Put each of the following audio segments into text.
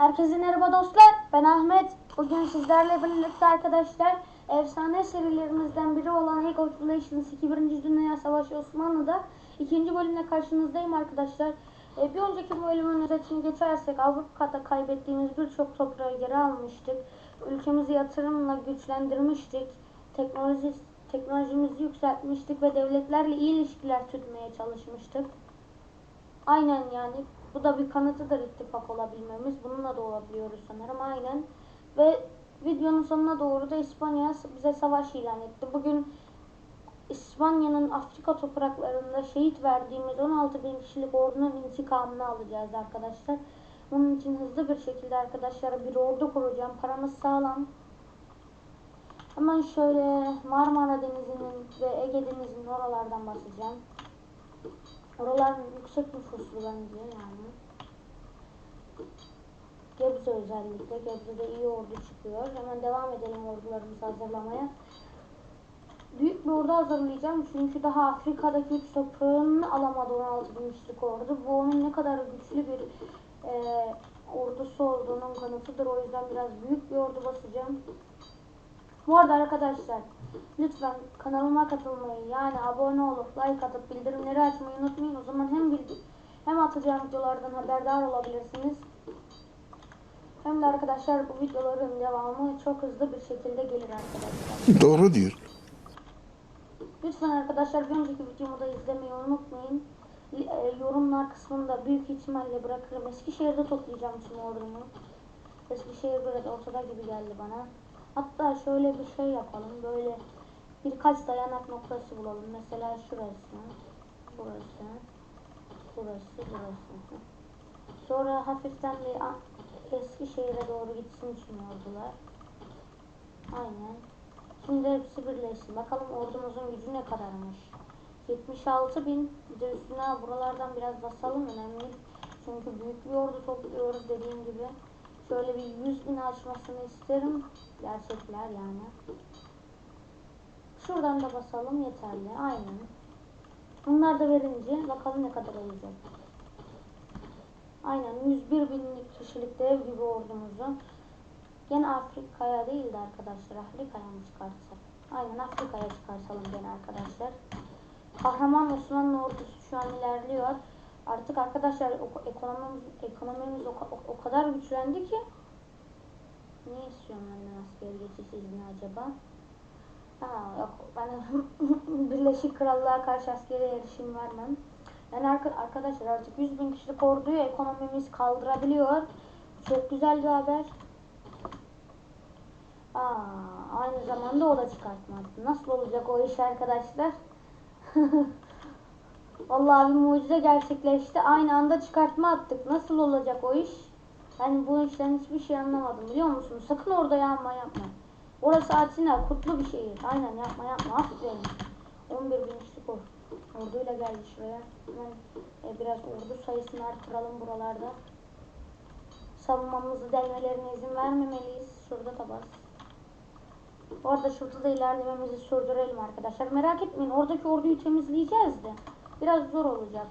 Herkese merhaba dostlar. Ben Ahmet. Bugün sizlerle birlikte arkadaşlar efsane serilerimizden biri olan League of Legends 2. Dünya Savaşı Osmanlı'da ikinci bölümle karşınızdayım arkadaşlar. Ee, bir önceki bölümün özetini geçersek Avrupa'da kaybettiğimiz birçok toprağı geri almıştık. Ülkemizi yatırımla güçlendirmiştik. Teknoloji teknolojimizi yükseltmiştik ve devletlerle iyi ilişkiler tutmaya çalışmıştık. Aynen yani. Bu da bir kanıtıdır ittifak olabilmemiz. Bununla da olabiliyoruz sanırım. Aynen. Ve videonun sonuna doğru da İspanya bize savaş ilan etti. Bugün İspanya'nın Afrika topraklarında şehit verdiğimiz 16 bin kişilik ordunun intikamını alacağız arkadaşlar. Bunun için hızlı bir şekilde arkadaşlar bir ordu kuracağım. Paramız sağlam. Hemen şöyle Marmara Denizi'nin ve Ege Denizi'nin oralardan basacağım. Oralar yüksek nüfuslu bence yani. Gebze özellikle. Gebze'de iyi ordu çıkıyor. Hemen devam edelim ordularımızı hazırlamaya. Büyük bir ordu hazırlayacağım çünkü daha Afrika'daki üç toprağını alamadı 16 bin kişilik ordu. Bu onun ne kadar güçlü bir e, ordusu olduğunun kanıtıdır. O yüzden biraz büyük bir ordu basacağım. Bu arada arkadaşlar lütfen kanalıma katılmayı yani abone olup like atıp bildirimleri açmayı unutmayın. O zaman hem bildi hem atacağım videolardan haberdar olabilirsiniz. Hem de arkadaşlar bu videoların devamı çok hızlı bir şekilde gelir arkadaşlar. Doğru diyor. Lütfen arkadaşlar bir önceki videomu da izlemeyi unutmayın. E, yorumlar kısmında büyük ihtimalle bırakırım. Eskişehir'de toplayacağım tüm ordumu. Eskişehir böyle ortada gibi geldi bana. Hatta şöyle bir şey yapalım. Böyle birkaç dayanak noktası bulalım. Mesela şurası, burası, burası, burası. Sonra hafiften bir A- Eskişehir'e doğru gitsin tüm ordular. Aynen. Şimdi hepsi birleşsin. Bakalım ordumuzun gücü ne kadarmış. 76 bin. Bir de üstüne buralardan biraz basalım önemli. Çünkü büyük bir ordu topluyoruz dediğim gibi. Şöyle bir 100 bin açmasını isterim. Gerçekler yani. Şuradan da basalım yeterli. Aynen. Bunlar da verince bakalım ne kadar olacak. Aynen 101 binlik kişilik dev gibi ordumuzu. Gene Afrika'ya değil de arkadaşlar Afrika'ya mı çıkartsak? Aynen Afrika'ya çıkartalım gene arkadaşlar. Kahraman Osmanlı ordusu şu an ilerliyor. Artık arkadaşlar ekonomimiz, ekonomimiz o, o, o kadar güçlendi ki ne istiyorum benden asker geçiş izni acaba? Ha yok ben Birleşik Krallığa karşı askeri erişim vermem. Yani arka- arkadaşlar artık 100 bin kişilik orduyu ekonomimiz kaldırabiliyor. Çok güzel bir haber. Aa, aynı zamanda o da çıkartmadı. Nasıl olacak o iş arkadaşlar? Vallahi bir mucize gerçekleşti. Aynı anda çıkartma attık. Nasıl olacak o iş? Ben bu işten hiçbir şey anlamadım biliyor musunuz? Sakın orada yanma yapma. Orası Atina, kutlu bir şehir. Aynen yapma yapma. Aferin. 11 bin kişilik or orduyla geldi şuraya. Hemen e, biraz ordu sayısını artıralım buralarda. Savunmamızı delmelerine izin vermemeliyiz. Şurada da bas. Bu arada şurada da ilerlememizi sürdürelim arkadaşlar. Merak etmeyin oradaki orduyu temizleyeceğiz de. Biraz zor olacak.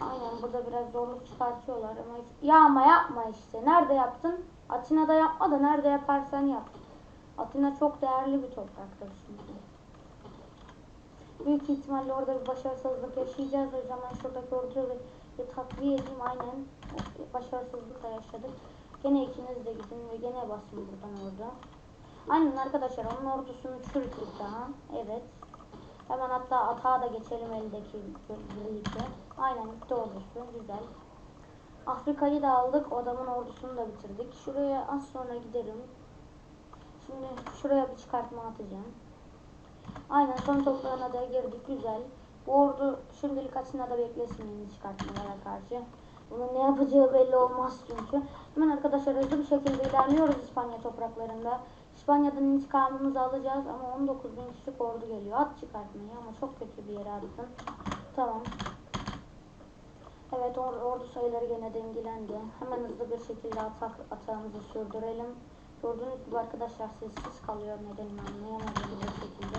Aynen burada biraz zorluk çıkartıyorlar ama ya ama yapma işte. Nerede yaptın? Atina'da yapma da nerede yaparsan yap. Atina çok değerli bir topraktır çünkü. Büyük ihtimalle orada bir başarısızlık yaşayacağız. O zaman şuradaki bir takviye edeyim. Aynen başarısızlık da yaşadık. Gene ikiniz de gidin ve gene basın buradan orada. Aynen arkadaşlar onun ordusunu çürüttük daha. Evet. Hemen hatta atağa da geçelim eldeki birlikte. Aynen gitti ordusu. Güzel. Afrika'yı da aldık. Adamın ordusunu da bitirdik. Şuraya az sonra giderim. Şimdi şuraya bir çıkartma atacağım. Aynen son toprağına da girdik. Güzel. Bu ordu şimdilik Atina'da beklesin yeni çıkartmalara karşı. Bunun ne yapacağı belli olmaz çünkü. Hemen arkadaşlar hızlı bir şekilde ilerliyoruz İspanya topraklarında. İspanya'dan intikamımızı alacağız ama 19 bin kişilik ordu geliyor. At çıkartmayı ama çok kötü bir yere attın. Tamam. Evet or- ordu sayıları gene dengelendi. Hemen hızlı bir şekilde atak atağımızı sürdürelim. Gördüğünüz gibi arkadaşlar sessiz kalıyor nedenini anlayamadığım bir şekilde.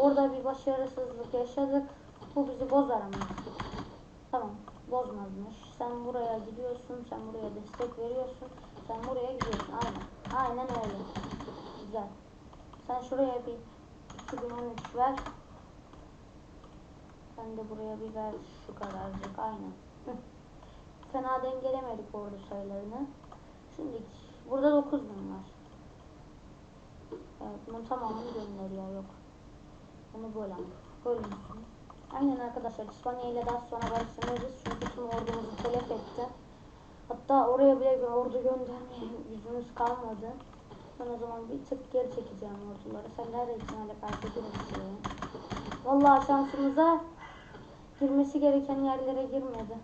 Orada bir başarısızlık yaşadık. Bu bizi bozar ama. Tamam. bozmazmış. Sen buraya gidiyorsun, sen buraya destek veriyorsun, sen buraya gidiyorsun. Aynen, aynen öyle. Güzel. Sen şuraya bir 2013 ver. Sen de buraya bir ver şu kadarcık. Aynen. Fena dengelemedik ordu sayılarını. Şimdi burada 9000 var. Evet bunun tamamını gönderiyor yok. Bunu böyle bölünsün. Aynen arkadaşlar İspanya ile daha sonra barışırız çünkü tüm ordumuzu telef etti. Hatta oraya bile bir ordu göndermeye yüzümüz kalmadı. Ben o zaman bir tık geri çekeceğim orduları. Sen her ihtimalle karşı girmişsin. Vallahi şansımıza girmesi gereken yerlere girmedi.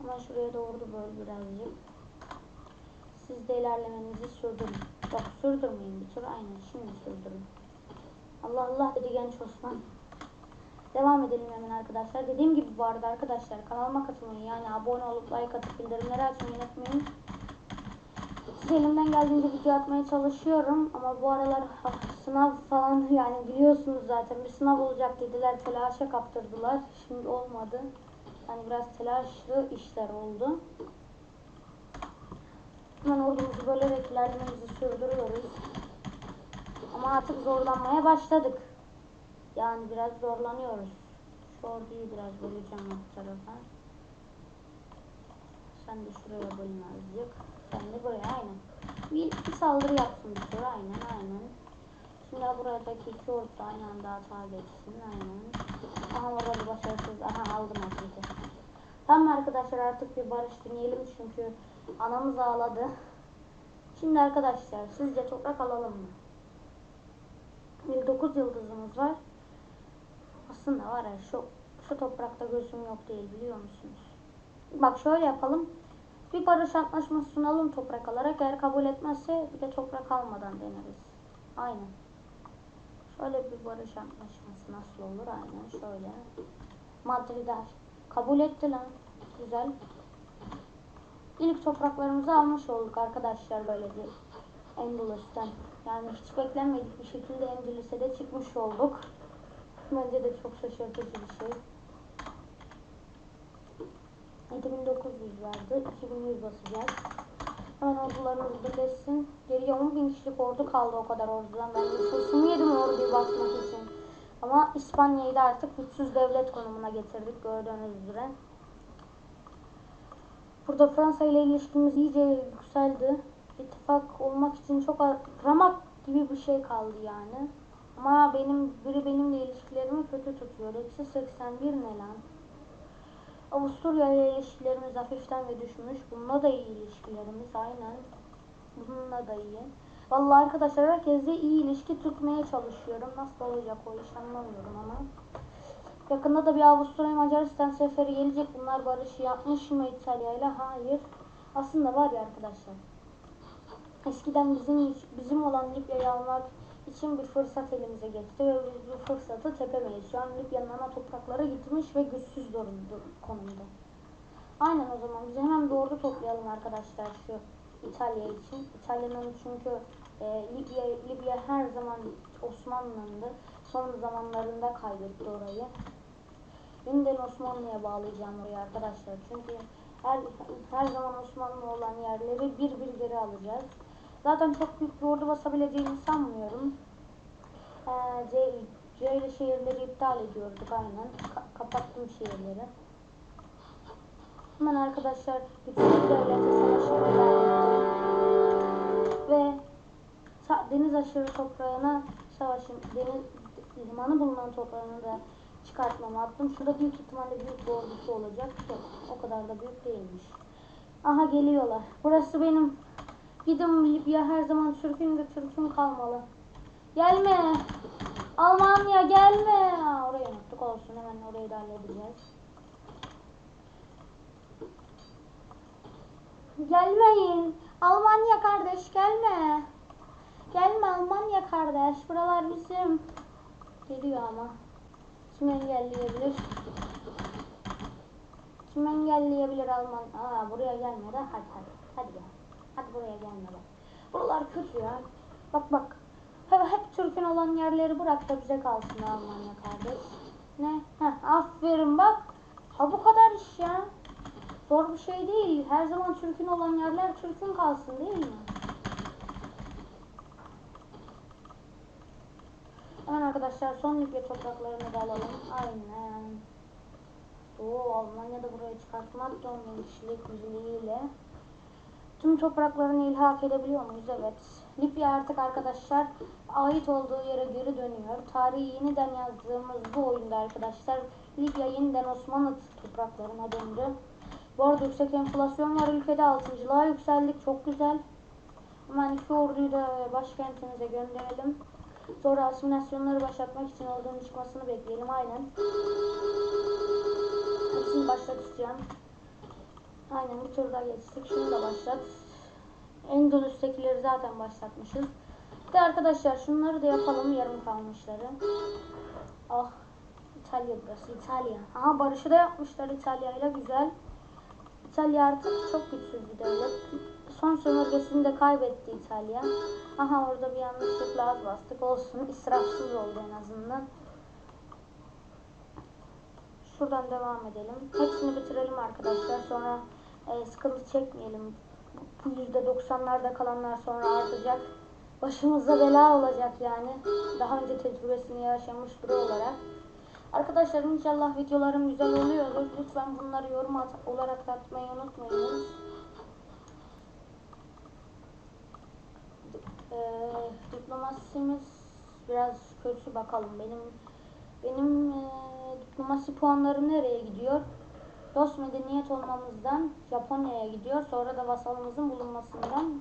Ama şuraya doğru böl birazcık. Siz de ilerlemenizi sürdürün. Yok sürdürmeyin bir tur. Aynen şimdi sürdürün. Allah Allah dedi genç Osman. Devam edelim hemen arkadaşlar. Dediğim gibi bu arada arkadaşlar kanalıma katılmayı yani abone olup like atıp bildirimleri açmayı unutmayın. Elimden geldiğince video atmaya çalışıyorum ama bu aralar ah, sınav falan yani biliyorsunuz zaten bir sınav olacak dediler telaşa kaptırdılar. Şimdi olmadı. Yani biraz telaşlı işler oldu. Hemen ordumuzu bölerek ilerlememizi sürdürüyoruz. Ama artık zorlanmaya başladık. Yani biraz zorlanıyoruz. Şu orduyu biraz böleceğim bu tarafa. Sen de şuraya bölün azıcık. Sen de buraya aynen. Bir, bir saldırı yapsın bir aynen aynen. Şimdi buradaki iki ordu aynı anda hata geçsin aynen. Aha orada bir başarısız. Aha aldım atleti. Tamam arkadaşlar artık bir barış deneyelim çünkü anamız ağladı. Şimdi arkadaşlar sizce toprak alalım mı? Bir 9 yıldızımız var. Aslında var ya şu, şu toprakta gözüm yok değil biliyor musunuz? Bak şöyle yapalım. Bir barış antlaşması sunalım toprak alarak. Eğer kabul etmezse bir de toprak almadan deneriz. Aynen. Şöyle bir barış antlaşması nasıl olur? Aynen şöyle. Madrid'e kabul etti lan. Güzel. İlk topraklarımızı almış olduk arkadaşlar böylece. Endulus'tan. Yani hiç beklenmedik bir şekilde Endulus'e de çıkmış olduk. Bence de çok şaşırtıcı bir şey. 7900 vardı. 2100 basacağız. Hemen ordularımız birleşsin. Geriye 10.000 kişilik ordu kaldı o kadar ordudan. Ben nüfusumu yedim orduyu basmak için. Ama İspanya'yı da artık güçsüz devlet konumuna getirdik gördüğünüz üzere. Burada Fransa ile ilişkimiz iyice yükseldi. İttifak olmak için çok ramak gibi bir şey kaldı yani. Ama benim biri benimle ilişkilerimi kötü tutuyor. Eksi 81 ne lan? Avusturya ile ilişkilerimiz hafiften ve düşmüş. Bununla da iyi ilişkilerimiz aynen. Bununla da iyi. Vallahi arkadaşlar herkesle iyi ilişki tutmaya çalışıyorum. Nasıl olacak o iş anlamıyorum ama. Yakında da bir Avusturya Macaristan seferi gelecek. Bunlar barışı yapmış mı İtalya ile? Hayır. Aslında var ya arkadaşlar. Eskiden bizim bizim olan Libya'yı almak için bir fırsat elimize geçti ve bu fırsatı tepemeyiz. Şu an Libya'nın topraklara gitmiş ve güçsüz konumda. Aynen o zaman biz hemen bir ordu toplayalım arkadaşlar şu İtalya için. İtalya'nın çünkü e, Libya, Libya her zaman Osmanlı'nındı. Son zamanlarında kaybetti orayı. Yeniden Osmanlı'ya bağlayacağım orayı arkadaşlar. Çünkü her, her zaman Osmanlı olan yerleri bir bir geri alacağız. Zaten çok büyük bir ordu basabileceğimi sanmıyorum. Ee, ile şehirleri iptal ediyorduk aynen. Ka- kapattım şehirleri. Hemen arkadaşlar bütün devlete ettim. Ve deniz aşırı toprağına savaşım, deniz limanı bulunan toprağını da çıkartmamı attım. Şurada büyük ihtimalle büyük bir ordusu olacak. Yok, o kadar da büyük değilmiş. Aha geliyorlar. Burası benim Gidin Libya her zaman sürgün götürgün kalmalı. Gelme. Almanya gelme. Aa, orayı unuttuk olsun hemen orayı da halledeceğiz. Gelmeyin. Almanya kardeş gelme. Gelme Almanya kardeş. Buralar bizim. Geliyor ama. Kim engelleyebilir? Kim engelleyebilir Alman? Aa buraya gelme de hadi hadi. Hadi gel. Hadi buraya gelme bak. Buralar kötü ya. Bak bak. Hep, hep Türk'ün olan yerleri bırak da bize kalsın Almanya kardeş. Ne? Heh, aferin bak. Ha bu kadar iş ya. Zor bir şey değil. Her zaman çürkün olan yerler çürkün kalsın değil mi? Hemen arkadaşlar son Libya topraklarını da alalım. Aynen. Oo Almanya da buraya çıkartmak da onun kişilik birliğiyle. Tüm topraklarını ilhak edebiliyor muyuz? Evet. Libya artık arkadaşlar ait olduğu yere geri dönüyor. Tarihi yeniden yazdığımız bu oyunda arkadaşlar Libya yeniden Osmanlı topraklarına döndü. Bu arada yüksek enflasyon var ülkede 6.lığa yükseldik. Çok güzel. Hemen iki orduyu da başkentimize gönderelim. Sonra asimilasyonları başlatmak için ordunun çıkmasını bekleyelim. Aynen. Hepsini başlatacağım. Aynen bu turda geçtik. Şunu da başlat. Endonüs'tekileri zaten başlatmışız. Bir de arkadaşlar şunları da yapalım yarım kalmışları. Ah İtalya burası İtalya. Aha barışı da yapmışlar İtalya ile güzel. İtalya artık çok güçsüz bir devlet. Son sömürgesini de kaybetti İtalya. Aha orada bir yanlışlıkla az bastık. Olsun israfsız oldu en azından. Şuradan devam edelim. Hepsini bitirelim arkadaşlar. Sonra e, sıkıntı çekmeyelim. Bu %90'larda kalanlar sonra artacak. Başımıza bela olacak yani. Daha önce tecrübesini yaşamış biri olarak. Arkadaşlar inşallah videolarım güzel oluyordur. Lütfen bunları yorum at olarak atmayı unutmayınız. Ee, diplomasimiz biraz kötü bakalım. Benim benim e, diplomasi puanları nereye gidiyor? Dost medeniyet olmamızdan Japonya'ya gidiyor. Sonra da vasalımızın bulunmasından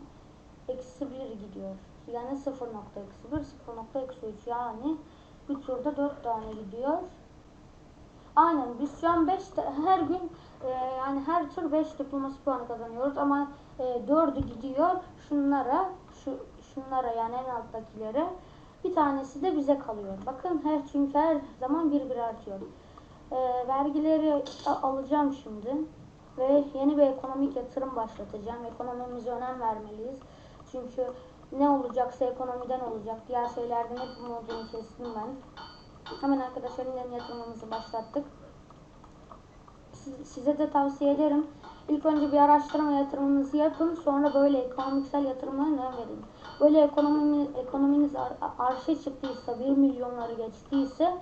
eksi 1 gidiyor. Yani 0.1, 0.3 yani bir turda 4 tane gidiyor. Aynen biz şu an 5 her gün e, yani her tur 5 diplomasi puanı kazanıyoruz ama e, 4'ü gidiyor şunlara şu şunlara yani en alttakilere bir tanesi de bize kalıyor. Bakın her çünkü her zaman bir bir artıyor. E, vergileri alacağım şimdi ve yeni bir ekonomik yatırım başlatacağım. Ekonomimize önem vermeliyiz. Çünkü ne olacaksa ekonomiden olacak. Diğer şeylerden hep umudunu kestim ben. Hemen arkadaşlar yeniden yatırımımızı başlattık. Siz- Size de tavsiye ederim. İlk önce bir araştırma yatırımınızı yapın. Sonra böyle ekonomiksel yatırımlara önem verin. Böyle ekonomi, ekonominiz ar- arşa çıktıysa, 1 milyonları geçtiyse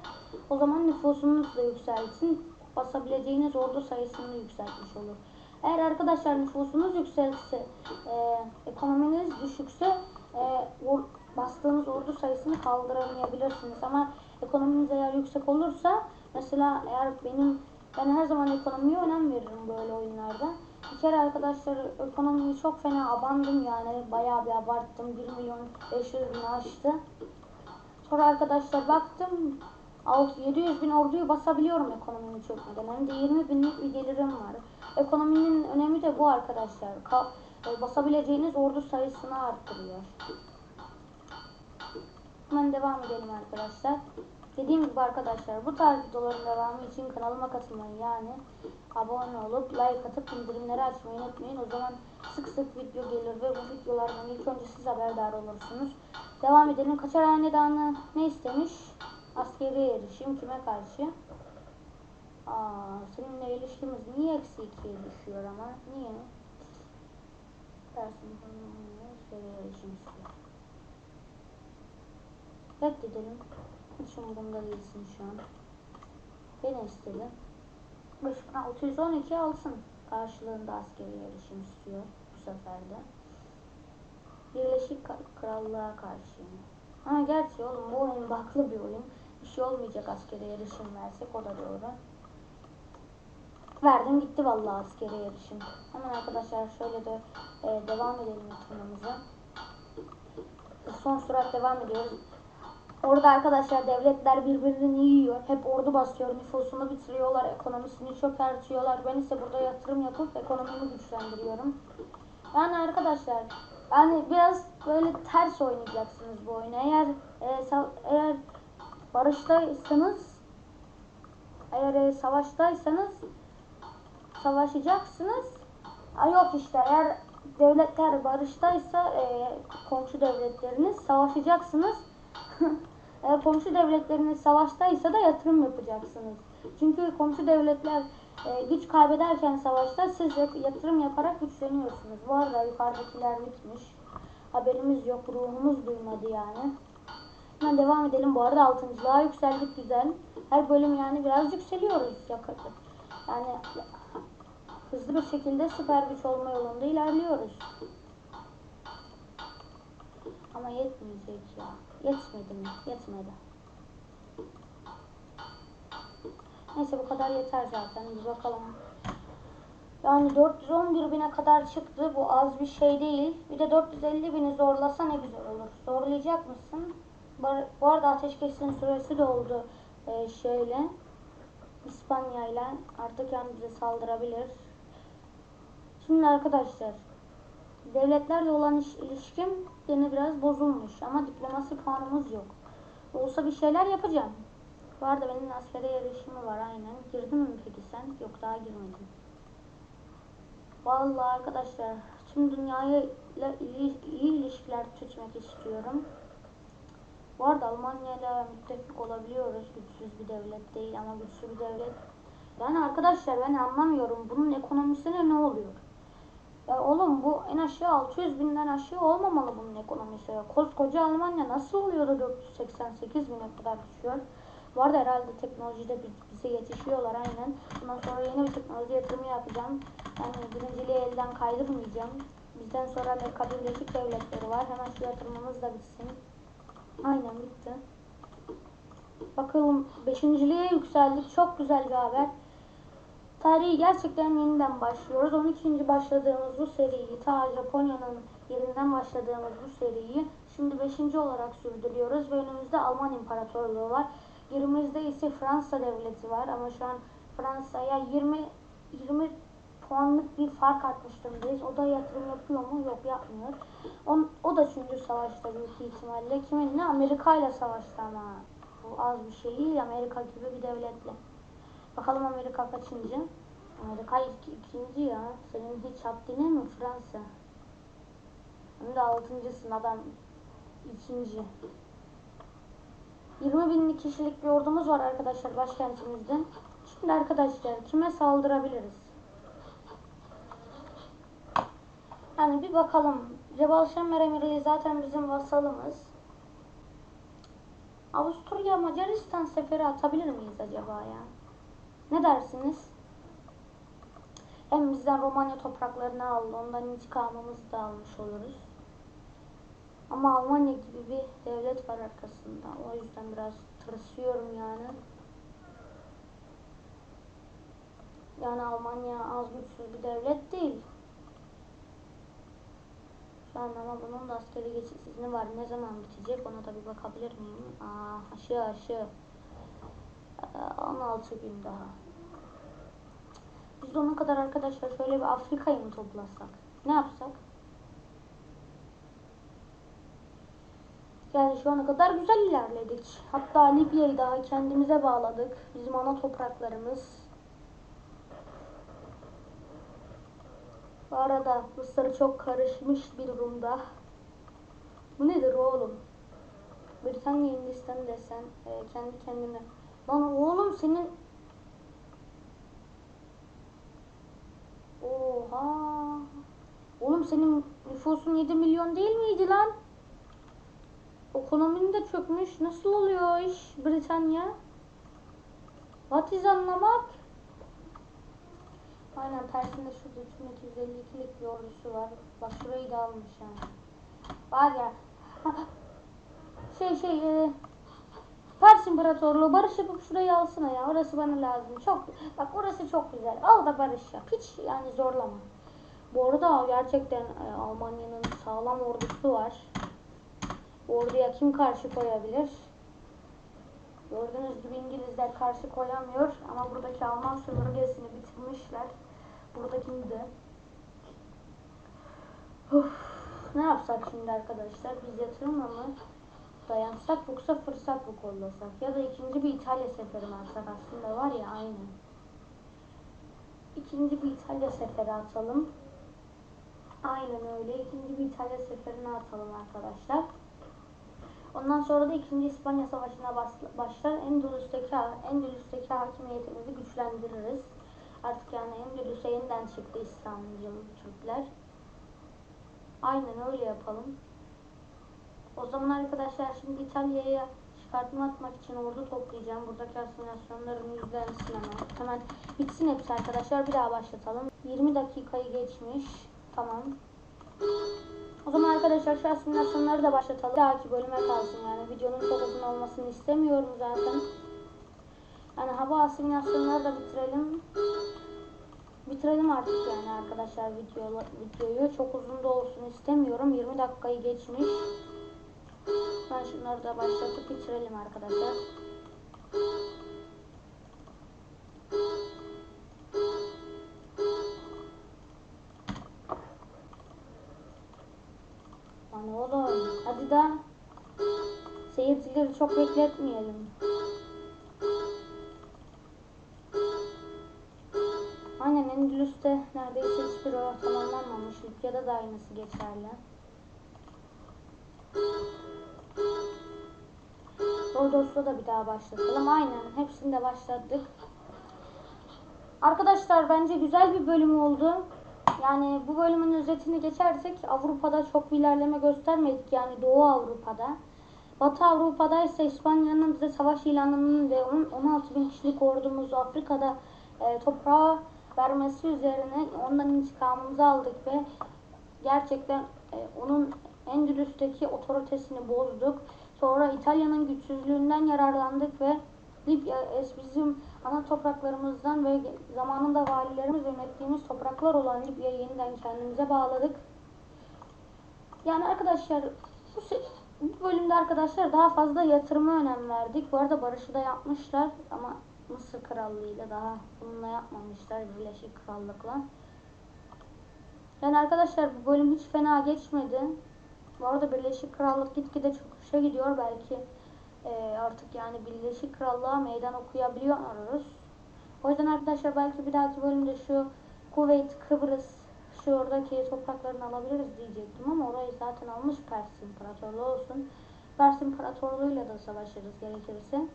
o zaman nüfusunuz da yükselsin. Basabileceğiniz ordu sayısını yükseltmiş olur. Eğer arkadaşlar nüfusunuz yükselse, e, ekonominiz düşükse e, bastığınız ordu sayısını kaldıramayabilirsiniz. Ama ekonominiz eğer yüksek olursa mesela eğer benim ben her zaman ekonomiye önem veririm böyle oyunlarda. Bir kere arkadaşlar ekonomiyi çok fena abandım yani bayağı bir abarttım. 1 milyon 500 bin aştı. Sonra arkadaşlar baktım alt- 700 bin orduyu basabiliyorum ekonomimi çökmeden. Hem de 20 binlik bir gelirim var. Ekonominin önemi de bu arkadaşlar. Ka- e, basabileceğiniz ordu sayısını arttırıyor. Hemen devam edelim arkadaşlar. Dediğim gibi arkadaşlar bu tarz videoların devamı için kanalıma katılmayı yani abone olup like atıp bildirimleri açmayı unutmayın. O zaman sık sık video gelir ve bu videolardan ilk önce siz haberdar olursunuz. Devam edelim. Kaçar Hanedanı ne istemiş? Askeri erişim kime karşı? Aa, seninle ilişkimiz niye eksi ikiye düşüyor ama? Niye? Dersin askeri erişim istiyor. Reddedelim. Hiç umurumda değilsin şu an. Beni istedi. Ha, 612 alsın. Karşılığında askeri erişim istiyor bu sefer de. Birleşik Krallığa karşı. Ha gerçi oğlum bu oyun baklı bir oyun. Bir şey olmayacak askeri erişim versek o da doğru. Verdim gitti vallahi askeri erişim. Hemen arkadaşlar şöyle de e, devam edelim yatırımımıza. Son sürat devam ediyoruz. Orada arkadaşlar devletler birbirini yiyor. Hep ordu basıyor. Nüfusunu bitiriyorlar. Ekonomisini çökertiyorlar. Ben ise burada yatırım yapıp ekonomimi güçlendiriyorum. Yani arkadaşlar yani biraz böyle ters oynayacaksınız bu oyunu. Eğer e, eğer barıştaysanız eğer e, savaştaysanız savaşacaksınız. Ha yok işte eğer devletler barıştaysa e, komşu devletleriniz savaşacaksınız. Eğer komşu devletleriniz savaştaysa da yatırım yapacaksınız. Çünkü komşu devletler e, güç kaybederken savaşta siz yatırım yaparak güçleniyorsunuz. Bu arada yukarıdakiler bitmiş. Haberimiz yok, ruhumuz duymadı yani. Hemen devam edelim. Bu arada altıncılığa yükseldik güzel. Her bölüm yani biraz yükseliyoruz yakın. Yani hızlı bir şekilde süper güç olma yolunda ilerliyoruz. Ama yetmeyecek ya. Yetmedi mi? Yetmedi. Neyse bu kadar yeter zaten. Bir bakalım. Yani 411 bine kadar çıktı. Bu az bir şey değil. Bir de 450 bini zorlasa ne güzel olur. Zorlayacak mısın? Bu arada ateşkesin süresi doldu. Ee, şöyle. İspanya ile artık yani saldırabilir. Şimdi arkadaşlar devletlerle olan iş, ilişkim yine biraz bozulmuş ama diplomasi puanımız yok. Olsa bir şeyler yapacağım. Bu arada benim askere yarışımı var aynen. Girdin mi peki sen? Yok daha girmedim. Vallahi arkadaşlar tüm dünyayla iyi, iyi ilişkiler tutmak istiyorum. Bu arada Almanya ile müttefik olabiliyoruz. Güçsüz bir devlet değil ama güçlü bir devlet. Yani arkadaşlar ben anlamıyorum. Bunun ekonomisine ne oluyor? Ya oğlum bu en aşağı 600 binden aşağı olmamalı bunun ekonomisi. Koskoca Almanya nasıl oluyor da 488 bine kadar düşüyor? Bu arada herhalde teknolojide biz- bize yetişiyorlar aynen. Bundan sonra yeni bir teknoloji yatırımı yapacağım. Yani birinciliği elden kaydırmayacağım. Bizden sonra Amerika Birleşik Devletleri var. Hemen şu yatırımımız da bitsin. Aynen bitti. Bakalım beşinciliğe yükseldik. Çok güzel bir haber. Tarihi gerçekten yeniden başlıyoruz. 12. başladığımız bu seriyi, ta Japonya'nın yerinden başladığımız bu seriyi şimdi 5. olarak sürdürüyoruz ve önümüzde Alman İmparatorluğu var. Yerimizde ise Fransa Devleti var ama şu an Fransa'ya 20 20 puanlık bir fark atmış durumdayız. O da yatırım yapıyor mu? Yok yapmıyor. O, o da çünkü savaşta büyük ihtimalle. Kiminle? Amerika ile savaşta ama. Bu az bir şey değil. Amerika gibi bir devletle. Bakalım Amerika kaçıncı? Amerika iki, ikinci ya. Senin hiç haddine mi Fransa? Hem de altıncısın adam. ikinci. 20 bin kişilik bir ordumuz var arkadaşlar başkentimizde. Şimdi arkadaşlar kime saldırabiliriz? Yani bir bakalım. Cebal Şemmer Emirliği zaten bizim vasalımız. Avusturya Macaristan seferi atabilir miyiz acaba ya? Ne dersiniz? Hem bizden Romanya topraklarını aldı. Ondan intikamımızı da almış oluruz. Ama Almanya gibi bir devlet var arkasında. O yüzden biraz tırsıyorum yani. Yani Almanya az güçsüz bir devlet değil. An ama bunun da askeri geçiş izni var. Ne zaman bitecek ona da bir bakabilir miyim? Aa, aşı aşı. Aa, 16 gün daha. Biz de onun kadar arkadaşlar şöyle bir Afrika'yı mı toplasak? Ne yapsak? Yani şu ana kadar güzel ilerledik. Hatta Libya'yı daha kendimize bağladık. Bizim ana topraklarımız. Bu arada Mısır çok karışmış bir durumda. Bu nedir oğlum? Britanya Hindistan desen e, kendi kendine. Lan oğlum senin Oha. Oğlum senin nüfusun 7 milyon değil miydi lan? Ekonomin de çökmüş. Nasıl oluyor iş Britanya? What is anlamak? Aynen tersinde şurada 3252'lik bir ordusu var. Bak şurayı da almış yani. Var ya. şey şey e, Pers İmparatorluğu barış yapıp şurayı alsana ya. Orası bana lazım. Çok bak orası çok güzel. Al da barış yap. Hiç yani zorlama. Bu arada gerçekten e, Almanya'nın sağlam ordusu var. Orduya kim karşı koyabilir? Gördüğünüz gibi İngilizler karşı koyamıyor ama buradaki Alman sömürgesini bitirmişler. Buradakini de. Uf, ne yapsak şimdi arkadaşlar? Biz yatırımla mı dayansak yoksa fırsat mı kollasak? Ya da ikinci bir İtalya seferi mi atsak aslında var ya aynı. İkinci bir İtalya seferi atalım. Aynen öyle. İkinci bir İtalya seferini atalım arkadaşlar. Ondan sonra da 2. İspanya Savaşı'na başlar. Endülüs'teki, Endülüs'teki hakimiyetimizi güçlendiririz. Artık yani Endülüs'e yeniden çıktı İslamcı Türkler. Aynen öyle yapalım. O zaman arkadaşlar şimdi İtalya'ya çıkartma atmak için ordu toplayacağım. Buradaki asimilasyonların yüzlerini silemem. Hemen bitsin hepsi arkadaşlar. Bir daha başlatalım. 20 dakikayı geçmiş. Tamam. O zaman arkadaşlar şu asimilasyonları da başlatalım. Dahaki bölüme kalsın yani. Videonun çok uzun olmasını istemiyorum zaten. Yani hava asimilasyonları da bitirelim. Bitirelim artık yani arkadaşlar video, videoyu. Çok uzun da olsun istemiyorum. 20 dakikayı geçmiş. Ben şunları da başlatıp bitirelim arkadaşlar. Da seyircileri çok bekletmeyelim. Aynen Endülüs'te neredeyse hiçbir olah tamamlanmamış. Libya'da da aynısı geçerli. Rodos'ta da bir daha başlatalım. Aynen hepsinde başladık. Arkadaşlar bence güzel bir bölüm oldu. Yani bu bölümün özetini geçersek Avrupa'da çok bir ilerleme göstermedik. Yani Doğu Avrupa'da. Batı Avrupa'da ise İspanya'nın bize savaş ilanının ve onun 16 bin kişilik ordumuzu Afrika'da e, toprağa vermesi üzerine ondan intikamımızı aldık ve gerçekten e, onun Endülüs'teki otoritesini bozduk. Sonra İtalya'nın güçsüzlüğünden yararlandık ve Libya bizim ana topraklarımızdan ve zamanında valilerimiz yönettiğimiz topraklar olan Libya'yı yeniden kendimize bağladık. Yani arkadaşlar bu, bu bölümde arkadaşlar daha fazla yatırıma önem verdik. Bu arada barışı da yapmışlar ama Mısır Krallığı'yla daha bununla yapmamışlar Birleşik Krallık'la. Yani arkadaşlar bu bölüm hiç fena geçmedi. Bu arada Birleşik Krallık gitgide çöküşe gidiyor. Belki e, artık yani Birleşik Krallığa meydan okuyabiliyoruz. O yüzden arkadaşlar belki bir dahaki bölümde şu Kuveyt, Kıbrıs, şu oradaki topraklarını alabiliriz diyecektim ama orayı zaten almış Pers İmparatorluğu olsun. Pers İmparatorluğu'yla da savaşırız gerekirse.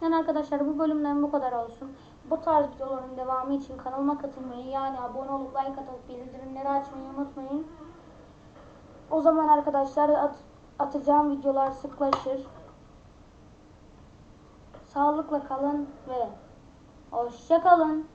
Yani arkadaşlar bu bölümden bu kadar olsun. Bu tarz videoların devamı için kanalıma katılmayı yani abone olup like atıp bildirimleri açmayı unutmayın. O zaman arkadaşlar at- atacağım videolar sıklaşır. Sağlıkla kalın ve hoşça kalın.